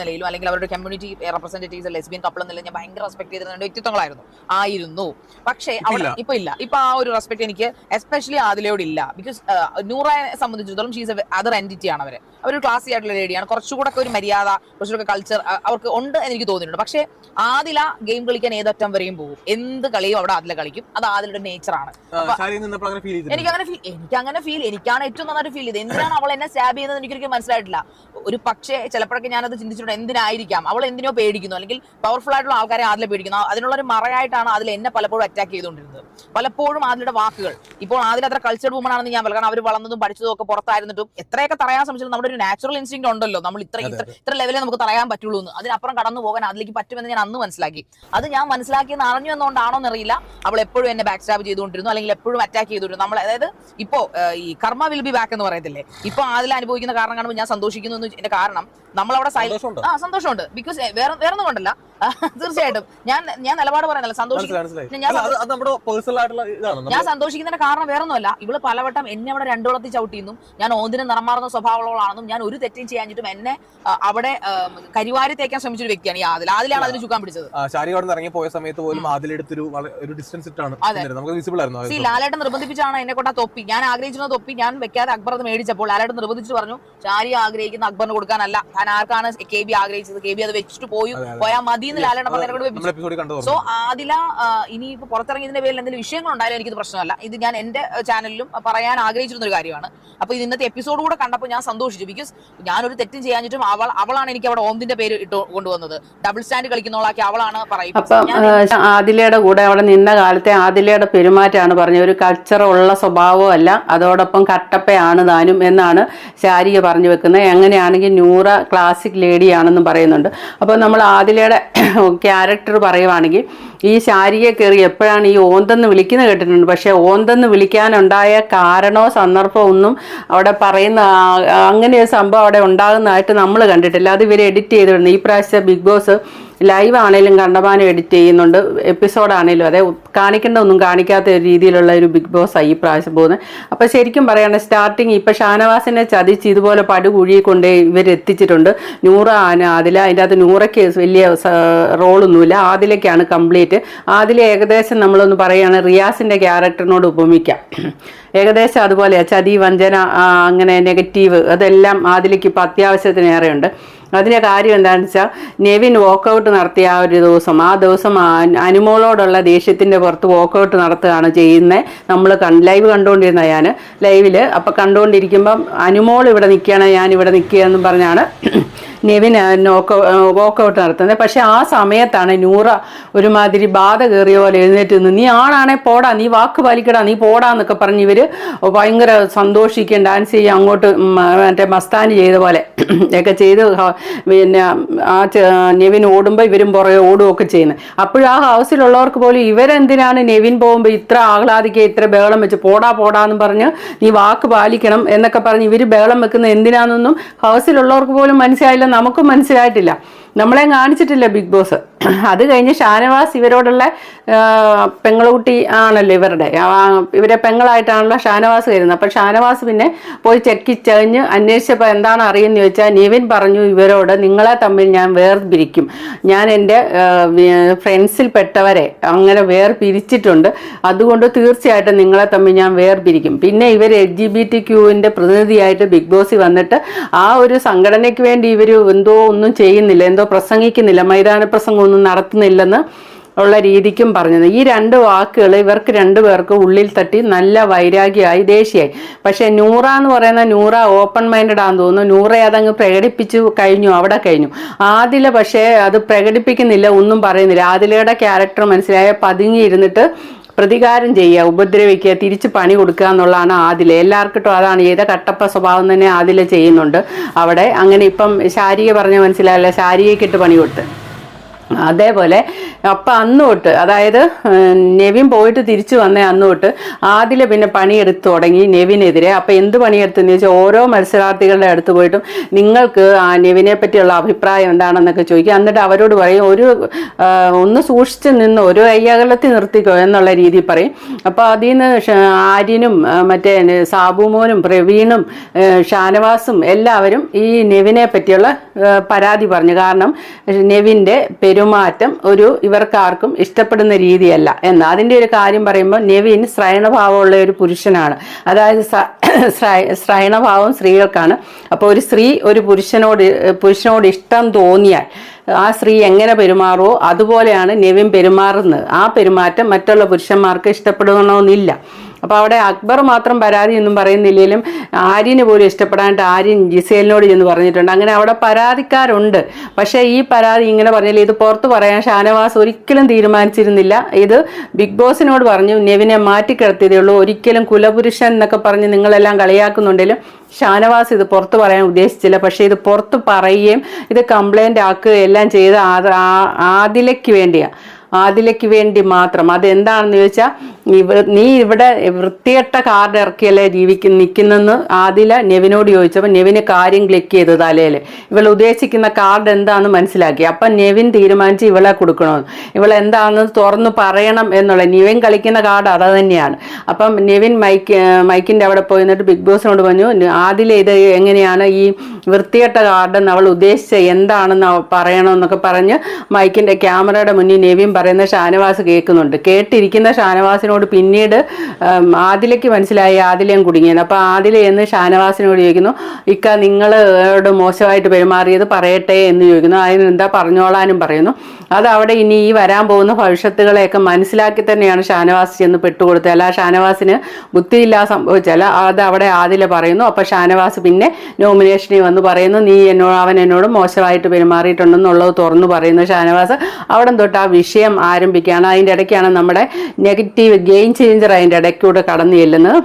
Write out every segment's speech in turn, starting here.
നിലയിലും അല്ലെങ്കിൽ അവരുടെ കമ്മ്യൂണിറ്റി റെപ്രസെന്റേറ്റീവ്സ് ലെസ്ബിയൻ കപ്പിൾ എന്നുള്ള ഞാൻ ഭയങ്കര റെസ്പെക്ട് ചെയ്തിരുന്ന രണ്ട് വ്യക്തിത്വങ്ങളായിരുന്നു. ആയിരുന്നു. പക്ഷേ അവിടെ. ഇപ്പൊ ഇല്ല. ഇപ്പൊ ആ ഒരു റെസ്പെക്ട് എനിക്ക് എസ്പെഷ്യലി ആദിലയോട് ഇല്ല. ബിക്കോസ് നൂറയെ സംബന്ധിച്ചിടത്തോളം ഷീസ് അതർ എന്റിറ്റി ആണ് അവർ. അവരൊരു ക്ലാസ്സി ആയിട്ടുള്ള ലേഡിയാണ് കുറച്ചുകൂടെ ഒരു മര്യാദ കുറച്ചുകൂടെ കൾച്ചർ അവർക്ക് ഉണ്ട് എന്ന് എനിക്ക് തോന്നിയിട്ടുണ്ട്. പക്ഷേ ആദില ഗെയിം കളിക്കാൻ ഏതറ്റം വരെയും പോകും. എന്ത് കളിയും അവിടെ ആദില കളിക്കും. അത് ആദിലയുടെ നേച്ചർ ചെയ്തിട്ടുണ്ട്. എനിക്ക് അങ്ങനെ ഫീൽ എനിക്ക് അങ്ങനെ ഫീൽ എനിക്കാണ് ഏറ്റവും നന്നായിട്ട് ഫീൽ ചെയ്ത് എന്തിനാണ് അവൾ എന്നെ സ്റ്റാബ് ചെയ്യുന്നത് എനിക്കൊരിക്കലും മനസ്സിലായിട്ടില്ല. ഒരു പക്ഷേ ചിലപ്പോഴൊക്കെ ഞാനത് ചിന്തിച്ചിട്ടുണ്ട് എന്തിനായിരിക്കാം? അവൾ എന്തിനോ പേടിക്കുന്നു. അല്ലെങ്കിൽ പവർഫുൾ ആയിട്ടുള്ള ആൾക്കാരെ ആദിലെ പേടിക്കുന്നു. അതിനുള്ള ഒരു മറയായിട്ടാണ് അതിൽ എന്നെ പലപ്പോഴും അറ്റാക്ക് ചെയ്തുകൊണ്ടിരുന്നത്. പലപ്പോഴും ആദിലയുടെ വാക്കുകൾ. ഇപ്പോൾ ആദിൽ അത്ര കൾച്ചർഡ് വുമൺ ആണെന്ന് ഞാൻ പറയാം. കാരണം അവർ വളർന്നതും പഠിച്ചതും ഒക്കെ പുറത്തായിരുന്നിട്ടും എത്രയൊക്കെ തറയാൻ ശ്രമിച്ചത് നമ്മുടെ ഒരു നാച്ചുറൽ ഇൻസ്റ്റിങ് ഉണ്ടല്ലോ. നമ്മൾ ഇത്ര ഇത്ര ഇത്ര ലെവലേ നമുക്ക് തറയാൻ പറ്റുള്ളൂ എന്ന്. അതിനപ്പുറം കടന്നു പോകാൻ അതിലേക്ക് പറ്റുമെന്ന് ഞാൻ അന്ന് മനസ്സിലാക്കി. അത് ഞാൻ മനസ്സിലാക്കിയെന്ന് അറിഞ്ഞു എന്നുകൊണ്ടാണോ എന്നറിയില്ല. അവൾ എപ്പോഴും എന്നെ ബാക്ക് സ്റ്റാബ് ചെയ്തുകൊണ്ടിരുന്നു. അല്ലെങ്കിൽ എപ്പോഴും അറ്റാക്ക് ചെയ്തുകൊണ്ടിരുന്നു. നമ്മൾ അതായത് ഇപ്പോ ഈ കർമ്മ വിൽ ബി ബാക്ക് എന്ന് പറയത്തില്ലേ? ഇപ്പൊ അതിൽ അനുഭവിക്കുന്ന കാരണം കാണുമ്പോൾ ഞാൻ സന്തോഷിക്കുന്നു എന്ന് എന്റെ കാരണം. നമ്മളവിടെ സന്തോഷമുണ്ടോ? ബിക്കോസ് വേറെ വേറെ ഒന്നും കൊണ്ടല്ല തീർച്ചയായിട്ടും. ഞാൻ ഞാൻ നിലപാട് പറയുന്നില്ല. സന്തോഷിക്കുന്നു ഞാൻ സന്തോഷിക്കുന്നതിന്റെ കാരണം വേറെ ഒന്നുമല്ല ഇവൾ പലവട്ടം എന്നെ അവിടെ രണ്ടു വളർത്തി ചവിട്ടിയെന്നും ഞാൻ ഓന്തിന് നിറമാറുന്ന സ്വഭാവമുള്ളവളാണെന്നും ഞാൻ ഒരു തെറ്റും ചെയ്യാഞ്ഞിട്ടും എന്നെ അവിടെ കരിവാരി തേക്കാൻ ശ്രമിച്ചൊരു വ്യക്തിയാണ് ഈ ആദിൽ. ആദിലാണ് അതിന് ചുക്കാൻ പിടിച്ചത്. ഇറങ്ങി പോയ സമയത്ത് പോലും അതിലെടുത്തൊരു വള- ഒരു ഡിസ്റ്റൻസ് ഇട്ടാണ്. നമുക്ക് വിസിബിൾ ആയിരുന്നു ലാലേട്ടൻ നിർബന്ധിപ്പിച്ചാണ് എന്നെ കൊണ്ട് ആ തൊപ്പി. ഞാൻ ആഗ്രഹിച്ചിരുന്ന തൊപ്പി ഞാൻ വെക്കാതെ അക്ബർ അത് മേടിച്ചപ്പോൾ ലാലേട്ടൻ നിർബന്ധിച്ച് പറഞ്ഞു ചാരി ആഗ്രഹിക്കുന്ന അക്ബറിന് കൊടുക്കാനല്ല. ഞാൻ ആർക്കാണ് കെ ബി ആഗ്രഹിച്ചത്? കെ ബി അത് വെച്ചിട്ട് പോയി. പോയാൽ മതി നമ്മൾ എപ്പിസോഡിൽ കണ്ടു സോ ആദില ഇനി ഇപ്പൊ പുറത്തിറങ്ങിയതിന്റെ പേരിൽ എന്തെങ്കിലും വിഷയങ്ങൾ ഉണ്ടായാലും എനിക്കിത് പ്രശ്നമല്ല. ഇത് ഞാൻ എന്റെ ചാനലിലും പറയാൻ ആഗ്രഹിച്ചിരുന്ന ഒരു കാര്യമാണ്. അപ്പൊ ഇത് ഇന്നത്തെ എപ്പിസോഡ് കൂടെ കണ്ടപ്പോൾ ഞാൻ സന്തോഷിച്ചു. ബിക്കോസ് ഞാനൊരു തെറ്റും ചെയ്യാഞ്ഞിട്ടും അവൾ അവളാണ് എനിക്ക് അവിടെ ഓന്തിന്റെ പേര് ഇട്ട് കൊണ്ടുവന്നത്. ഡബിൾ സ്റ്റാൻഡ് കളിക്കുന്നവളാക്കി അവളാണ് പറയുന്നത്. ആദിലയുടെ കൂടെ അവിടെ നിന്ന കാലത്തെ ആദിലയുടെ പെരുമാറ്റമാണ് പറഞ്ഞത്. ഒരു കൾച്ചർ ഉള്ള സ്വഭാവമല്ല അതോടൊപ്പം കട്ടപ്പയാണ് താനും എന്നാണ് ശാരിക പറഞ്ഞു വെക്കുന്നത്. എങ്ങനെയാണെങ്കിൽ നൂറ ക്ലാസിക് ലേഡിയാണെന്നും പറയുന്നുണ്ട്. അപ്പോൾ നമ്മൾ ആദിലയുടെ ക്യാരക്ടർ പറയുവാണെങ്കിൽ ഈ ശാരിയെ കയറി എപ്പോഴാണ് ഈ ഓന്തെന്ന് വിളിക്കുന്നത് കേട്ടിട്ടുണ്ട്. പക്ഷേ ഓന്തെന്ന് വിളിക്കാനുണ്ടായ കാരണോ സന്ദർഭമോ ഒന്നും അവിടെ പറയുന്ന അങ്ങനെ ഒരു സംഭവം അവിടെ ഉണ്ടാകുന്നതായിട്ട് നമ്മൾ കണ്ടിട്ടില്ല. അത് ഇവർ എഡിറ്റ് ചെയ്തിട്ടുണ്ട് ഈ പ്രാവശ്യത്തെ ബിഗ് ബോസ് ലൈവ് ആണെങ്കിലും കണ്ടമാനം എഡിറ്റ് ചെയ്യുന്നുണ്ട്. എപ്പിസോഡ് എപ്പിസോഡാണേലും അതെ കാണിക്കേണ്ട ഒന്നും കാണിക്കാത്ത രീതിയിലുള്ള ഒരു ബിഗ് ബോസ് ആയി പ്രാവശ്യം പോകുന്നത്. അപ്പോൾ ശരിക്കും പറയണ സ്റ്റാർട്ടിങ് ഇപ്പോൾ ഷാനവാസിനെ ചതിച്ച് ഇതുപോലെ പടുകുഴിയെ കൊണ്ട് ഇവർ എത്തിച്ചിട്ടുണ്ട് നൂറ ആന അതിൽ അതിന്റെ അകത്ത് നൂറയ്ക്ക് വലിയ റോളൊന്നുമില്ല. ആദിലേക്കാണ് കംപ്ലീറ്റ് ആദില ഏകദേശം നമ്മളൊന്ന് പറയുകയാണ് റിയാസിന്റെ ക്യാരക്ടറിനോട് ഉപമിക്കാം. ഏകദേശം അതുപോലെയാണ് ചതി വഞ്ചന അങ്ങനെ നെഗറ്റീവ് അതെല്ലാം ആദിലേക്ക് ഇപ്പോൾ അത്യാവശ്യത്തിനേറെയുണ്ട്. അതിന്റെ കാര്യം എന്താണെന്ന് വെച്ചാൽ നെവിൻ വോക്കൗട്ട് നടത്തിയ ആ ഒരു ദിവസം ആ ദിവസം അനുമോളോടുള്ള ദേഷ്യത്തിന്റെ പുറത്ത് വോക്കൗട്ട് നടത്തുകയാണ് ചെയ്യുന്നത്. നമ്മൾ ലൈവ് കണ്ടുകൊണ്ടിരുന്ന ഞാൻ ലൈവിൽ അപ്പോൾ കണ്ടുകൊണ്ടിരിക്കുമ്പം അനുമോൾ ഇവിടെ നിൽക്കുകയാണ് ഞാൻ ഇവിടെ നിൽക്കുക എന്നും പറഞ്ഞാണ് നെവിൻ നോക്ക് വോക്കൗട്ട് നടത്തുന്നത്. പക്ഷെ ആ സമയത്താണ് നൂറ ഒരുമാതിരി ബാധ കയറിയ പോലെ എഴുന്നേറ്റ് നിന്ന് നീ ആണാണെ പോടാ നീ വാക്ക് പാലിക്കടാ നീ പോടാ എന്നൊക്കെ പറഞ്ഞ് ഇവർ ഭയങ്കര സന്തോഷിക്കുകയും ഡാൻസ് ചെയ്യുക അങ്ങോട്ട് മറ്റേ മസ്താനി ചെയ്ത പോലെ ഒക്കെ ചെയ്ത് പിന്നെ ആ നെവിൻ ഓടുമ്പോൾ ഇവരും പുറകെ ഓടുകയൊക്കെ ചെയ്യുന്നത്. അപ്പോഴും ആ ഹൗസിലുള്ളവർക്ക് പോലും ഇവരെന്തിനാണ് നെവിൻ പോകുമ്പോൾ ഇത്ര ആഹ്ലാദിക്കുക ഇത്ര ബഹളം വെച്ച് പോടാ പോടാ എന്ന് പറഞ്ഞ് നീ വാക്ക് പാലിക്കണം എന്നൊക്കെ പറഞ്ഞ് ഇവർ ബഹളം വെക്കുന്നത് എന്തിനാണെന്നൊന്നും ഹൗസിലുള്ളവർക്ക് പോലും മനസ്സിലായില്ല. നമുക്കും മനസ്സിലായിട്ടില്ല. നമ്മളെ കാണിച്ചിട്ടില്ല ബിഗ് ബോസ്. അത് കഴിഞ്ഞ് ഷാനവാസ് ഇവരോടുള്ള പെങ്ങളുകുട്ടി ആണല്ലോ ഇവരുടെ. ഇവരെ പെങ്ങളായിട്ടാണല്ലോ ഷാനവാസ് കരുതുന്നത് അപ്പം ഷാനവാസ് പിന്നെ പോയി ചെക്കി ചകഞ്ഞ് അന്വേഷിച്ചപ്പോൾ എന്താണ് അറിയുന്നത് ചോദിച്ചാൽ നിവിൻ പറഞ്ഞു ഇവരോട് നിങ്ങളെ തമ്മിൽ ഞാൻ വേർപിരിക്കും ഞാൻ എന്റെ ഫ്രണ്ട്സിൽപ്പെട്ടവരെ അങ്ങനെ വേർപിരിച്ചിട്ടുണ്ട്. അതുകൊണ്ട് തീർച്ചയായിട്ടും നിങ്ങളെ തമ്മിൽ ഞാൻ വേർപിരിക്കും പിന്നെ ഇവർ എൽ ജി ബി ടി ക്യൂവിന്റെ പ്രതിനിധിയായിട്ട് ബിഗ് ബോസിൽ വന്നിട്ട് ആ ഒരു സംഘടനയ്ക്ക് വേണ്ടി ഇവർ എന്തോ ഒന്നും ചെയ്യുന്നില്ല. എന്തോ പ്രസംഗിക്കുന്നില്ല മൈതാന പ്രസംഗമൊന്നും നടത്തുന്നില്ലെന്ന് ഉള്ള രീതിക്കും പറഞ്ഞത് ഈ രണ്ട് വാക്കുകൾ ഇവർക്ക് രണ്ടുപേർക്ക് ഉള്ളിൽ തട്ടി നല്ല വൈരാഗ്യമായി ദേഷ്യമായി. പക്ഷേ നൂറ എന്ന് പറയുന്ന നൂറ ഓപ്പൺ മൈൻഡഡ് ആണെന്ന് തോന്നുന്നു. നൂറ അതങ്ങ് പ്രകടിപ്പിച്ചു കഴിഞ്ഞു അവിടെ കഴിഞ്ഞു. ആദില പക്ഷേ അത് പ്രകടിപ്പിക്കുന്നില്ല ഒന്നും പറയുന്നില്ല. ആദിലയുടെ ക്യാരക്ടർ മനസ്സിലായ പതുങ്ങിയിരുന്നിട്ട് പ്രതികാരം ചെയ്യുക ഉപദ്രവിക്കുക തിരിച്ച് പണി കൊടുക്കുക എന്നുള്ളതാണ് ആദില. എല്ലാവർക്കിട്ടും അതാണ് ചെയ്ത കട്ടപ്പ സ്വഭാവം തന്നെ ആദില ചെയ്യുന്നുണ്ട്. അവിടെ അങ്ങനെ ഇപ്പം ശാരിക പറഞ്ഞ മനസ്സിലായല്ല. ശാരികയ്ക്കിട്ട് പണി കൊടുത്ത്. അതേപോലെ അപ്പം അന്ന് തൊട്ട് അതായത് നെവിൻ പോയിട്ട് തിരിച്ചു വന്ന അന്ന് തൊട്ട് ആദ്യം പിന്നെ പണിയെടുത്ത് തുടങ്ങി നെവിനെതിരെ. അപ്പം എന്ത് പണിയെടുത്തെന്ന് ചോദിച്ചാൽ ഓരോ മത്സരാർത്ഥികളുടെ അടുത്ത് പോയിട്ടും നിങ്ങൾക്ക് ആ നെവിനെ പറ്റിയുള്ള അഭിപ്രായം എന്താണെന്നൊക്കെ ചോദിക്കുക എന്നിട്ട് അവരോട് പറയും ഒരു ഒന്ന് സൂക്ഷിച്ച് നിന്ന് ഒരു കയ്യകലത്തിൽ നിർത്തിക്കോ എന്നുള്ള രീതിയിൽ പറയും. അപ്പോൾ അതിൽ നിന്ന് ആര്യനും മറ്റേ സാബുമോനും പ്രവീണും ഷാനവാസും എല്ലാവരും ഈ നെവിനെ പറ്റിയുള്ള പരാതി പറഞ്ഞു. കാരണം നെവിന്റെ പെരുമാറ്റം ഒരു ഇവർക്കാർക്കും ഇഷ്ടപ്പെടുന്ന രീതിയല്ല. എന്ന് അതിന്റെ ഒരു കാര്യം പറയുമ്പോൾ നെവിൻ ശ്രയണഭാവമുള്ള ഒരു പുരുഷനാണ്. അതായത് ശ്രയണഭാവം സ്ത്രീകൾക്കാണ്. അപ്പോൾ ഒരു സ്ത്രീ ഒരു പുരുഷനോട് പുരുഷനോട് ഇഷ്ടം തോന്നിയാൽ ആ സ്ത്രീ എങ്ങനെ പെരുമാറുമോ അതുപോലെയാണ് നെവിൻ പെരുമാറുന്നത്. ആ പെരുമാറ്റം മറ്റുള്ള പുരുഷന്മാർക്ക് ഇഷ്ടപ്പെടണമെന്നില്ല അപ്പോൾ അവിടെ അക്ബർ മാത്രം പരാതി എന്നും പറയുന്നില്ലെങ്കിലും ആര്യന് പോലും ഇഷ്ടപ്പെടാണ്ട് ആര്യൻ ജിസേലിനോട് ചെന്ന് പറഞ്ഞിട്ടുണ്ട്. അങ്ങനെ അവിടെ പരാതിക്കാരുണ്ട്. പക്ഷേ ഈ പരാതി ഇങ്ങനെ പറഞ്ഞാൽ ഇത് പുറത്ത് പറയാൻ ഷാനവാസ് ഒരിക്കലും തീരുമാനിച്ചിരുന്നില്ല. ഇത് ബിഗ് ബോസിനോട് പറഞ്ഞു നെവിനെ മാറ്റിക്കിടത്തിയതേ ഉള്ളൂ. ഒരിക്കലും കുലപുരുഷൻ എന്നൊക്കെ പറഞ്ഞ് നിങ്ങളെല്ലാം കളിയാക്കുന്നുണ്ടെങ്കിലും ഷാനവാസ് ഇത് പുറത്ത് പറയാൻ ഉദ്ദേശിച്ചില്ല. പക്ഷേ ഇത് പുറത്ത് പറയുകയും ഇത് കംപ്ലൈന്റ് ആക്കുകയും എല്ലാം ചെയ്ത് ആദിലയ്ക്ക് വേണ്ടിയാണ് ആദിലയ്ക്ക് വേണ്ടി മാത്രം. അതെന്താണെന്ന് ചോദിച്ചാൽ നീ ഇവിടെ വൃത്തികെട്ട കാർഡ് ഇറക്കിയല്ലേ ജീവിക്കുന്ന നിൽക്കുന്നെന്ന് ആദില നെവിനോട് ചോദിച്ചപ്പോൾ നെവിന് കാര്യം ക്ലിക്ക് ചെയ്തു തലയിൽ ഇവൾ ഉദ്ദേശിക്കുന്ന കാർഡ് എന്താണെന്ന് മനസ്സിലാക്കി. അപ്പം നെവിൻ തീരുമാനിച്ച് ഇവളെ കൊടുക്കണമെന്ന് ഇവൾ എന്താണെന്ന് തുറന്ന് പറയണം എന്നുള്ള നെവിൻ കളിക്കുന്ന കാർഡ് അത് തന്നെയാണ്. അപ്പം നെവിൻ മൈക്ക് മൈക്കിന്റെ അവിടെ പോയി എന്നിട്ട് ബിഗ് ബോസിനോട് പറഞ്ഞു ആദില ഇത് എങ്ങനെയാണ് ഈ വൃത്തികെട്ട കാർഡെന്ന് അവൾ ഉദ്ദേശിച്ച എന്താണെന്ന് പറയണമെന്നൊക്കെ പറഞ്ഞ് മൈക്കിന്റെ ക്യാമറയുടെ മുന്നിൽ നെവിൻ പറയുന്ന ഷാനവാസ് കേൾക്കുന്നുണ്ട്. കേട്ടിരിക്കുന്ന ഷാനവാസിനോട് പിന്നീട് ആദിലയ്ക്ക് മനസ്സിലായി ആദിലയും കുടുങ്ങിയത് അപ്പോൾ ആദില എന്ന് ഷാനവാസിനോട് ചോദിക്കുന്നു ഇക്ക നിങ്ങളോട് മോശമായിട്ട് പെരുമാറിയത് പറയട്ടെ എന്ന് ചോദിക്കുന്നു. അതിന് എന്താ പറഞ്ഞോളാനും പറയുന്നു. അത് അവിടെ ഇനി ഈ വരാൻ പോകുന്ന ഭവിഷ്യത്തുകളെയൊക്കെ മനസ്സിലാക്കി തന്നെയാണ് ഷാനവാസ് ചെന്ന് പെട്ടുകൊടുത്തത്. അല്ല ഷാനവാസിന് ബുദ്ധിയില്ല സംഭവിച്ചല്ല അത് അവിടെ ആദില പറയുന്നു. അപ്പോൾ ഷാനവാസ് പിന്നെ നോമിനേഷനിൽ വന്ന് പറയുന്നു നീ എന്നോട് അവൻ എന്നോട് മോശമായിട്ട് പെരുമാറിയിട്ടുണ്ടെന്നുള്ളത് തുറന്നു പറയുന്നു ഷാനവാസ്. അവിടെ തൊട്ട് ആ വിഷയം ആരംഭിക്കുകയാണ്. അതിന്റെ ഇടയ്ക്കാണ് നമ്മുടെ നെഗറ്റീവ് ഗെയിം ചേഞ്ചർ അതിന്റെ ഇടയ്ക്കൂടെ കടന്നു ചെല്ലുന്നത്.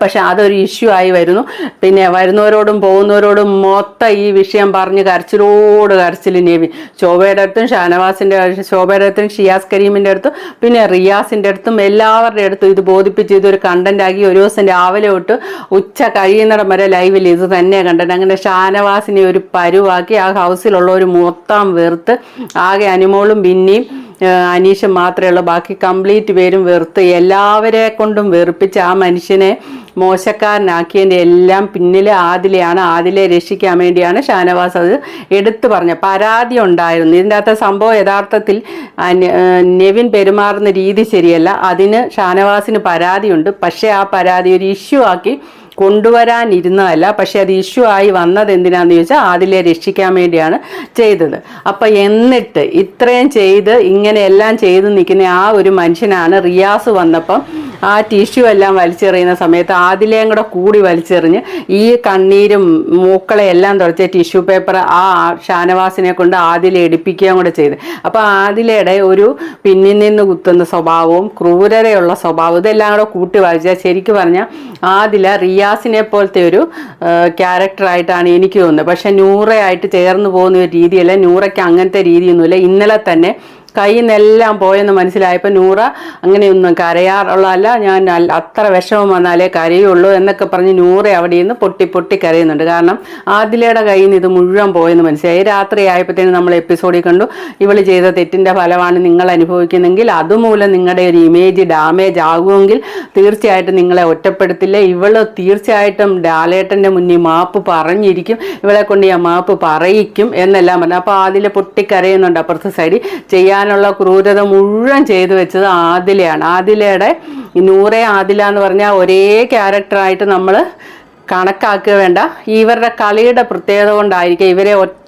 പക്ഷെ അതൊരു ഇഷ്യൂ ആയി വരുന്നു. പിന്നെ വരുന്നവരോടും പോകുന്നവരോടും മൊത്തം ഈ വിഷയം പറഞ്ഞ് കരച്ചിലോട് കരച്ചിൽ നേവി ശോഭയുടെ അടുത്തും ഷാനവാസിന്റെ ശോഭയുടെ അടുത്തും ഷിയാസ് കരീമിന്റെ അടുത്തും പിന്നെ റിയാസിന്റെ അടുത്തും എല്ലാവരുടെ അടുത്തും ഇത് ബോധിപ്പിച്ച് ഇതൊരു കണ്ടന്റാക്കി ഒരു ദിവസം രാവിലെ തൊട്ട് ഉച്ച കഴിയുന്നിടം വരെ ലൈവിൽ ഇത് തന്നെ കണ്ടത്. അങ്ങനെ ഷാനവാസിനെ ഒരു പരുവാക്കി ആ ഹൗസിലുള്ളവർ മൊത്തം വെറുത്ത് ആകെ അനുമോളും പിന്നെയും അനീഷ് മാത്രമേ ഉള്ളൂ. ബാക്കി കംപ്ലീറ്റ് പേരും വെറുത്ത് എല്ലാവരെ കൊണ്ടും വെറുപ്പിച്ച് ആ മനുഷ്യനെ മോശക്കാരനാക്കിയതിന്റെ എല്ലാം പിന്നിലെ ആദിലെയാണ്. ആദിലെ രക്ഷിക്കാൻ വേണ്ടിയാണ് ഷാനവാസ് അത് എടുത്തു പറഞ്ഞത്. പരാതി ഉണ്ടായിരുന്നു. ഇതിന്റെ അകത്തെ സംഭവം യഥാർത്ഥത്തിൽ നെവിൻ പെരുമാറുന്ന രീതി ശരിയല്ല. അതിന് ഷാനവാസിന് പരാതിയുണ്ട്. പക്ഷേ ആ പരാതി ഒരു ഇഷ്യൂ ആക്കി കൊണ്ടുവരാനിരുന്നതല്ല പക്ഷെ അത് ഇഷ്യൂ ആയി വന്നത് എന്തിനാന്ന് ചോദിച്ചാൽ ആദിലെ രക്ഷിക്കാൻ വേണ്ടിയാണ് ചെയ്തത്. അപ്പം എന്നിട്ട് ഇത്രയും ചെയ്ത് ഇങ്ങനെയെല്ലാം ചെയ്ത് നിൽക്കുന്ന ആ ഒരു മനുഷ്യനാണ് റിയാസ് വന്നപ്പം ആ ടിഷ്യൂ എല്ലാം വലിച്ചെറിയുന്ന സമയത്ത് ആദിലേയും കൂടെ കൂടി വലിച്ചെറിഞ്ഞ് ഈ കണ്ണീരും മൂക്കളെ എല്ലാം തുടച്ച ടിഷ്യൂ പേപ്പർ ആ ഷാനവാസിനെ കൊണ്ട് ആദിലെ എടുപ്പിക്കുകയും കൂടെ ചെയ്ത്. അപ്പോൾ ആദിലയുടെ ഒരു പിന്നിൽ നിന്ന് കുത്തുന്ന സ്വഭാവവും ക്രൂരതയുള്ള സ്വഭാവം ഇതെല്ലാം കൂടെ കൂട്ടി വായിച്ചാൽ ശരിക്കും പറഞ്ഞാൽ ആദില റിയാസിനെ പോലത്തെ ഒരു ക്യാരക്ടറായിട്ടാണ് എനിക്ക് തോന്നുന്നത്. പക്ഷെ നൂറയായിട്ട് ചേർന്ന് പോകുന്ന ഒരു രീതിയല്ല നൂറയ്ക്ക് അങ്ങനത്തെ രീതിയൊന്നുമില്ല. ഇന്നലെ തന്നെ കയ്യിൽ നിന്നെല്ലാം പോയെന്ന് മനസ്സിലായപ്പോൾ നൂറ അങ്ങനെയൊന്നും കരയാറുള്ളതല്ല ഞാൻ അത്ര വിഷമം വന്നാലേ കരയുള്ളൂ എന്നൊക്കെ പറഞ്ഞ് നൂറ അവിടെ നിന്ന് പൊട്ടി പൊട്ടി കരയുന്നുണ്ട്. കാരണം ആദിലയുടെ കയ്യിൽ നിന്ന് ഇത് മുഴുവൻ പോയെന്ന് മനസ്സിലായി. രാത്രി ആയപ്പോഴത്തേനും നമ്മൾ എപ്പിസോഡിൽ കണ്ടു ഇവൾ ചെയ്ത തെറ്റിന്റെ ഫലമാണ് നിങ്ങൾ അനുഭവിക്കുന്നെങ്കിൽ അതുമൂലം നിങ്ങളുടെ ഒരു ഇമേജ് ഡാമേജ് ആകുമെങ്കിൽ തീർച്ചയായിട്ടും നിങ്ങളെ ഒറ്റപ്പെടുത്തില്ല. ഇവൾ തീർച്ചയായിട്ടും ഡാലേട്ടന്റെ മുന്നിൽ മാപ്പ് പറഞ്ഞിരിക്കും. ഇവളെ കൊണ്ട് ഞാൻ മാപ്പ് പറയിക്കും എന്നെല്ലാം പറഞ്ഞു. അപ്പോൾ ആദിലെ പൊട്ടിക്കരയുന്നുണ്ട് അപ്പുറത്തെ സൈഡിൽ ചെയ്യാനുള്ള ക്രൂരത മുഴുവൻ ചെയ്തു വെച്ചത് ആദിലയാണ്. ആദിലയുടെ നൂറെ ആദില എന്ന് പറഞ്ഞാൽ ഒരേ ക്യാരക്ടറായിട്ട് നമ്മൾ കണക്കാക്കുക വേണ്ട. ഇവരുടെ കളിയുടെ പ്രത്യേകത കൊണ്ടായിരിക്കും ഇവരെ ഒറ്റ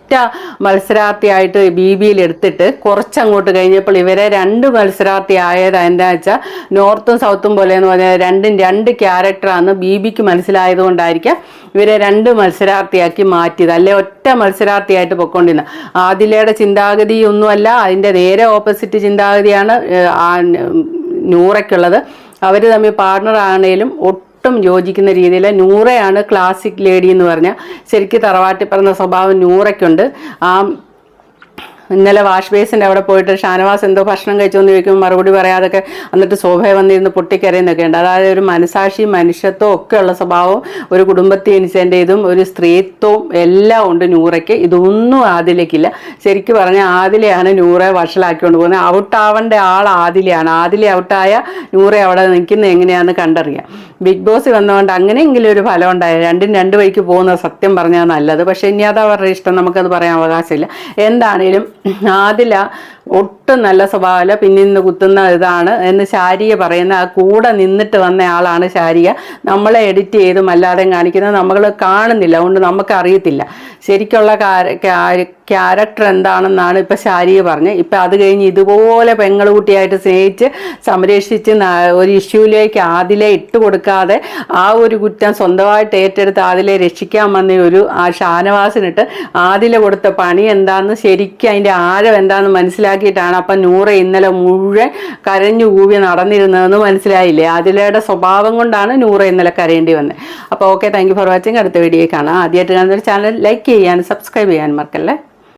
മത്സരാർത്ഥിയായിട്ട് ബി ബിയിൽ എടുത്തിട്ട് കുറച്ചങ്ങോട്ട് കഴിഞ്ഞപ്പോൾ ഇവരെ രണ്ട് മത്സരാർത്ഥി ആയത് എന്താ വെച്ചാൽ നോർത്തും സൗത്തും പോലെ എന്ന് പറഞ്ഞാൽ രണ്ടും രണ്ട് ക്യാരക്ടറാണ് ബി ബിക്ക് മനസ്സിലായത് കൊണ്ടായിരിക്കാം ഇവരെ രണ്ട് മത്സരാർത്ഥിയാക്കി മാറ്റിയത്. അല്ലെ? ഒറ്റ മത്സരാർത്ഥിയായിട്ട് പൊയ്ക്കൊണ്ടിരുന്നത് ആദിലയുടെ ചിന്താഗതി ഒന്നുമല്ല. അതിന്റെ നേരെ ഓപ്പോസിറ്റ് ചിന്താഗതിയാണ് നൂറയ്ക്കുള്ളത്. അവർ തമ്മിൽ പാർട്ണർ ആണെങ്കിലും ഒട്ടും യോജിക്കുന്ന രീതിയിൽ നൂറയാണ് ക്ലാസിക് ലേഡി എന്ന് പറഞ്ഞാൽ ശരിക്കും തറവാട്ടിപ്പറന്ന സ്വഭാവം നൂറയ്ക്കുണ്ട്. ആ ഇന്നലെ വാഷ് ബേസിന്റെ അവിടെ പോയിട്ട് ഷാനവാസ് എന്തോ ഭക്ഷണം കഴിച്ചുകൊണ്ട് ചോദിക്കുമ്പോൾ മറുപടി പറയാതൊക്കെ എന്നിട്ട് ശോഭയെ വന്നിരുന്ന് പൊട്ടിക്കരയുന്നൊക്കെ ഉണ്ട് അതായത് ഒരു മനസാക്ഷി മനുഷ്യത്വം ഒക്കെ ഉള്ള സ്വഭാവം ഒരു കുടുംബത്തെ ഇതും ഒരു സ്ത്രീത്വവും എല്ലാം ഉണ്ട് നൂറയ്ക്ക്. ഇതൊന്നും ആദിലേക്കില്ല ശരിക്കും പറഞ്ഞാൽ ആദിലെയാണ് നൂറെ വഷളാക്കിക്കൊണ്ട് പോകുന്നത്. ഔട്ടാവേണ്ട ആൾ ആദിലെയാണ്. ആദിലെ ഔട്ടായ നൂറെ അവിടെ നിൽക്കുന്നത് എങ്ങനെയാണെന്ന് കണ്ടറിയാം. ബിഗ് ബോസ് വന്നതുകൊണ്ട് അങ്ങനെയെങ്കിലും ഒരു ഫലം ഉണ്ടായ രണ്ടും രണ്ട് വഴിക്ക് പോകുന്നത് സത്യം പറഞ്ഞാൽ നല്ലത്. പക്ഷേ ഇനി അത് അവരുടെ ഇഷ്ടം. നമുക്കത് പറയാൻ അവകാശമില്ല. എന്താണേലും ആദില ഒട്ടും നല്ല സ്വഭാവമല്ല. പിന്നിന്ന് കുത്തുന്ന ഇതാണ് എന്ന് ശാരിയ പറയുന്ന ആ കൂടെ നിന്നിട്ട് വന്ന ആളാണ് ശാരിയ നമ്മളെ എഡിറ്റ് ചെയ്തും അല്ലാതെയും കാണിക്കുന്നത് നമ്മൾ കാണുന്നില്ല. അതുകൊണ്ട് നമുക്കറിയത്തില്ല. ശരിക്കുള്ള ക്യാരക്ടർ എന്താണെന്നാണ് ഇപ്പം ശാരിയ പറഞ്ഞത് ഇപ്പം അത് കഴിഞ്ഞ് ഇതുപോലെ പെങ്ങളുകുട്ടിയായിട്ട് സ്നേഹിച്ച് സംരക്ഷിച്ച് ഒരു ഇഷ്യൂലേക്ക് ആദിലെ ഇട്ട് കൊടുക്കാതെ ആ ഒരു കുറ്റം സ്വന്തമായിട്ട് ഏറ്റെടുത്ത് ആദിലെ രക്ഷിക്കാൻ വന്ന ഒരു ആ ഷാനവാസിനിട്ട് ആദില കൊടുത്ത പണി എന്താണെന്ന് ശരിക്കും അതിന്റെ ആഴം എന്താന്ന് മനസ്സിലാക്കിയിട്ടാണ് അപ്പം നൂറ് ഇന്നലെ മുഴുവൻ കരഞ്ഞു കൂവി നടന്നിരുന്നതെന്ന് മനസ്സിലായില്ലേ? ആദിലയുടെ സ്വഭാവം കൊണ്ടാണ് നൂറ് ഇന്നലെ കരയേണ്ടി വന്നത് അപ്പോൾ ഓക്കെ താങ്ക് ഫോർ വാച്ചിങ് അടുത്ത വീഡിയോ കാണാം. ആദ്യമായിട്ട് കാണുന്ന ഒരു ചാനൽ ലൈക്ക് ചെയ്യാനും സബ്സ്ക്രൈബ് ചെയ്യാൻ മറക്കല്ലേ?